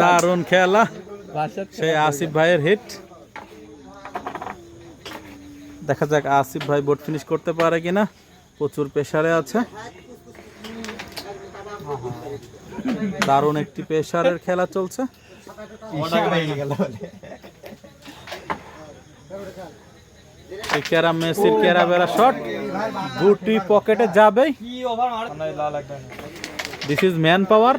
দারুণ খেলা। সেই আসিফ ভাইয়ের হিট দেখা যাক আসিফ ভাই বোট ফিনিশ করতে পারে কিনা। প্রচুর প্রেসারে আছে। দারুণ একটি প্রেসারের খেলা চলছে। মেসির ক্যারা বেড়া শট গুটি পকেটে যাবেই। দিস ইজ ম্যান পাওয়ার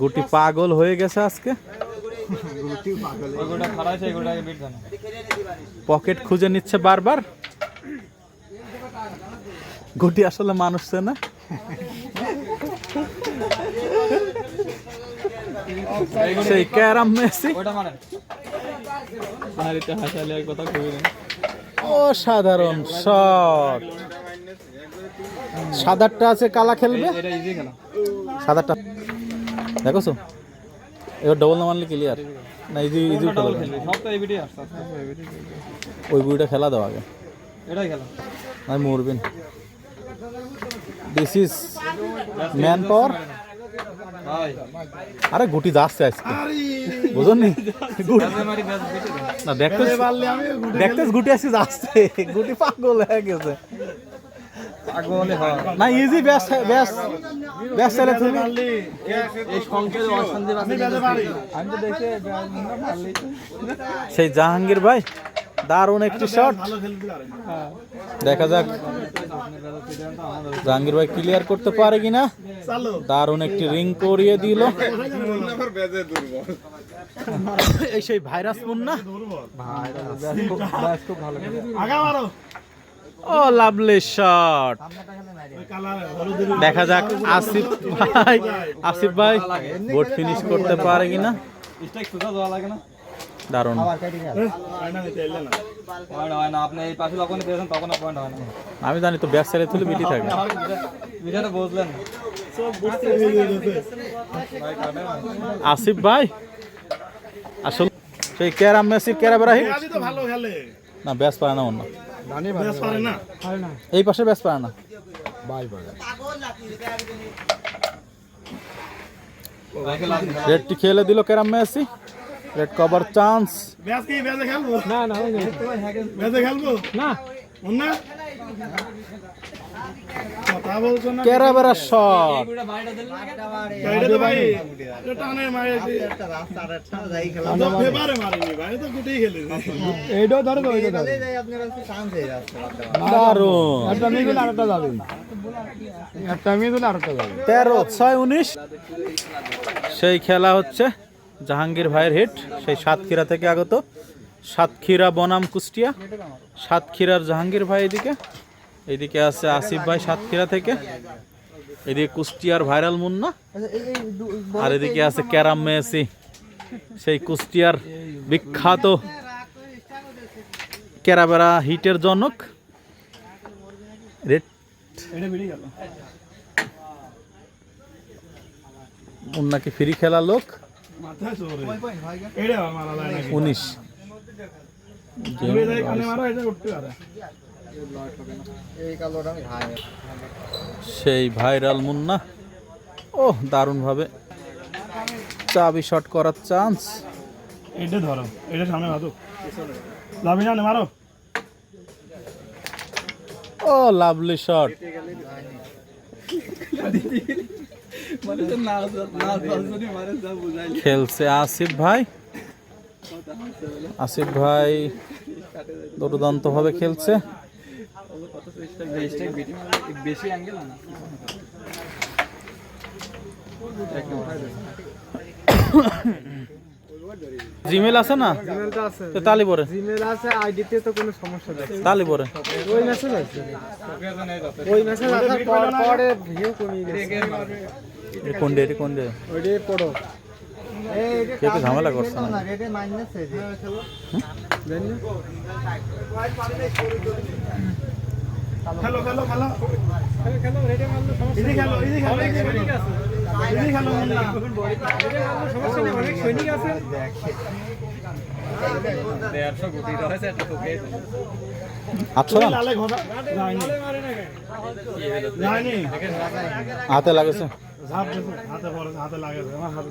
গুটি পাগল হয়ে গেছে আজকে। পকেট খুঁজে নিচ্ছে বারবার। গুটি আসলে মানুষ না। সেই ক্যারাম মেসি। অসাধারণ শট। সাদারটা আছে কালা খেলবে? সাদারটা। দেখো তো এবার ডবল না মারলে ক্লিয়ার না ইজি ইজি খেলা ওই বুড়িটা খেলা দাও আগে। আমি মরবেন। দিস ইজ ম্যান পাওয়ার আরে গুটি যাচ্ছে আজকে। বুঝলি গুটি না দেখতে দেখতে গুটি আসছে যাচ্ছে? গুটি পাগল হয়ে গেছে। না ইজি ব্যাস ব্যাস ব্যাস চালে তুমি সেই জাহাঙ্গীর ভাই দারুণ একটি শট দেখা যাক। জাহাঙ্গীর ভাই ক্লিয়ার করতে পারে কিনা? দারুণ একটি রিং করিয়ে দিল। এই সেই ভাইরাস মুন্না ও লাভলি শট দেখা যাক, আসিফ ভাই আসিফ ভাই বোট ফিনিশ করতে পারে কিনা? দারুণ। আমি জানি তো ব্যাক সাইডে তুলে বিটি থাকে। আসিফ ভাই, আসলে সেই ক্যারাম মেসির ক্যারা বেড়াহি তো ভালো খেলে। না ব্যাস পারে না অন্য। বেশ পারে না এই পাশে ব্যাস পারে না রেডটি খেলে দিল carrom Messi. Red cover chance ব্যাস কি ব্যাসে খেলব? না না ব্যাসে খেলব? না না কথা বলছো না ক্যারা বেড়া তো গুটেই খেলেছে এইটাও ধরে তেরো ছয় উনিশ। সেই খেলা হচ্ছে জাহাঙ্গীর ভাইয়ের হিট সেই সাতক্ষীরা থেকে আগত। সাতক্ষীরা বনাম কুষ্টিয়া, সাতক্ষীরার জাহাঙ্গীর ভাই এদিকে। এদিকে আছে আসিফ ভাই সাতক্ষীরা থেকে। এদিকে কুষ্টিয়ার ভাইরাল মুন্না। আর এদিকে আছে ক্যারাম মেসি। সেই কুষ্টিয়ার বিখ্যাত ক্যারাবেরা হিটের জনক। বেরিয়ে মুন্নাকে ফ্রি খেলা লোক। উনিশ ঘুরে যায় কানে মারো এটা করতে পারে সেই ভাইরাল মুন্না ও দারুণভাবে চাবি শট করার চান্স এটা ধরো এটা সামনে মারো যাবি না মারো ও লাভলি শট খেলছে আসিফ ভাই আসিফ ভাই দুর্দান্ত ভাবে খেলছে। বেশি অ্যাঙ্গেল না? জিমেল আছে না? তো তালি পরে। জিমেল আছে আইডিতে তো কোনো সমস্যা নেই। তালি পরে। ওই মেসেজ আছে। ওই মেসেজ আসার পর পরে ভিউ কমিয়ে গেছে। কোন ডে কোন ডে ওইটাই পড়ো। কে তো ঝামেলা করছে না। খেলো খেলো খেলো। ইজি খেলো ইজি খেলো ইজি খেলো। ইজি খেলো মুন্না। দেড়শো গুটি রয়েছে একটা তোকে আটশো রান? লালে ঘোড়া। যায়নি। যায়নি। হাতে লাগেছে? হাতে পড়ে হাতে লাগেছে। আমার হাতে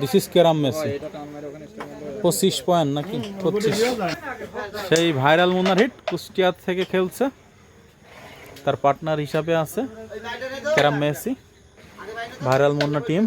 দিস ইজ কেরাম মেসি পঁচিশ পয়েন্ট নাকি? পঁচিশ। সেই ভাইরাল মুনার হিট কুষ্টিয়া থেকে খেলছে। তার পার্টনার হিসাবে আছে carrom Messi viral Munna team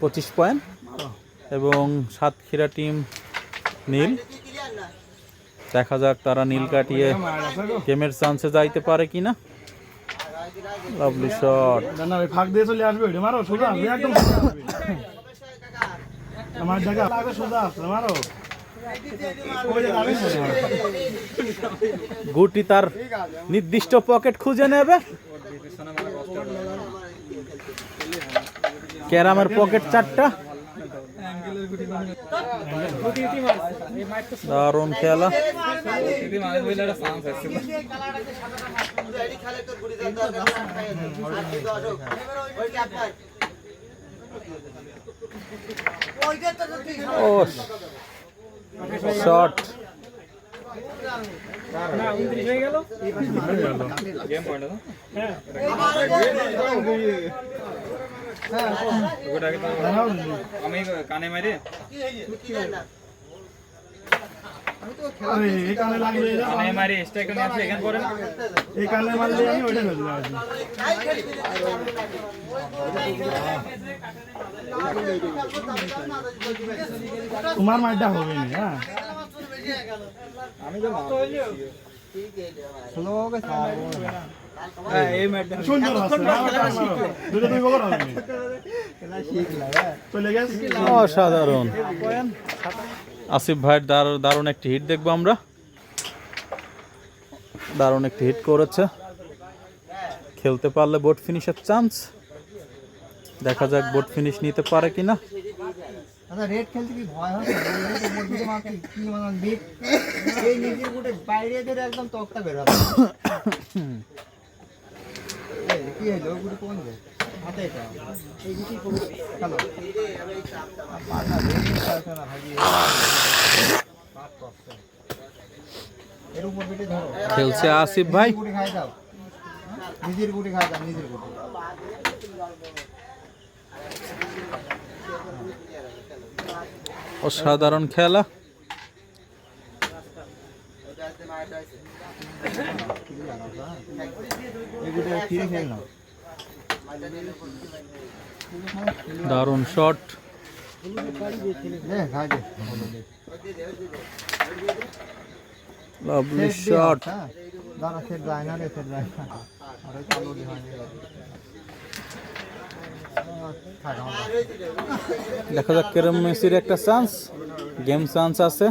পঁচিশ পয়েন্ট এবং সাতক্ষীরা টিম নীল। দেখা যাক তারা নীল কাটিয়ে গেমের চান্সে যাইতে পারে কিনা। লাভলি শট না না ওই ফাঁক দিয়ে চলে আসবে মারো সোজা একদম। আমার জায়গা আগে সোজা না। গুটি তার নির্দিষ্ট পকেট খুঁজে নেবে। ক্যারামের পকেট চারটা। দারুণ খেলা। ও শট। গেম পয়েন্ট ওটাকে তো আমি কানে মারি। আরে এই কানে লাগলে কানে মারি স্ট্রাইক নিয়ে আসলে এখানে পড়ে। না এই কানে মারলে আমি ওইটা ফেলতে পারছি তোমার মাইটা হবে না হ্যাঁ। আমি তো সুন্দর হচ্ছে মারো, মারো। দুটো দুই বগর হবে। চলে গেছে। অসাধারণ। আসিফ ভাইয়ের দার- দারুণ একটি হিট দেখব আমরা। দারুণ একটি হিট করেছে। খেলতে পারলে বোট ফিনিশের চান্স দেখা যাক বোট ফিনিশ নিতে পারে কি না খেলছে আসিফ ভাই। নিজের গুটি খাই দাও নিজের গুটি খাই দাও নিজের গুটি অসাধারণ খেলা। এই গুটি ফিরে খেল না দারুণ শট। দে খাই দে লাভলি শট হ্যাঁ। দাঁড়া সেট যায় না রে সেট যায় না। আরে চালু দি হয় থাক আমার দেখা যাক কেরম মেসির একটা চান্স গেম চান্স আছে।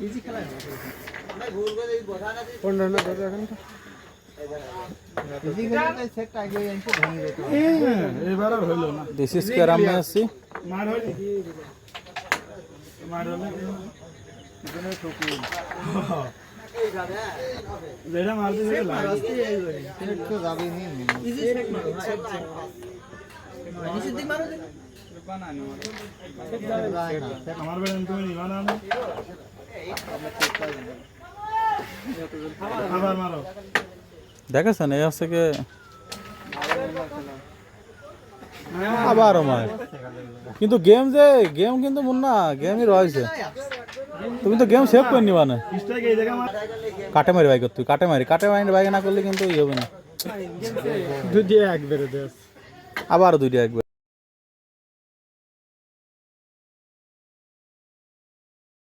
বেশি খেলে সেট আগে এসে ভেঙে যেত। হ্যাঁ, এবার আর হইল না। দিস ইজ কেরাম মেসি মার হইল মার হইল আমার আবার দেখেছেন, এই হচ্ছে কি আবারও মার কিন্তু গেম যে গেম কিন্তু মুন্না গেমই রয়েছে। তুমি তো গেম সেভ করে নিবা না। কাটে মারি বাইক তুই কাটে মারি কাটে মারি বাইক না করলে কিন্তু ইয়ে হবে না। দুই এক বেরোতে আবার দুইটা একবার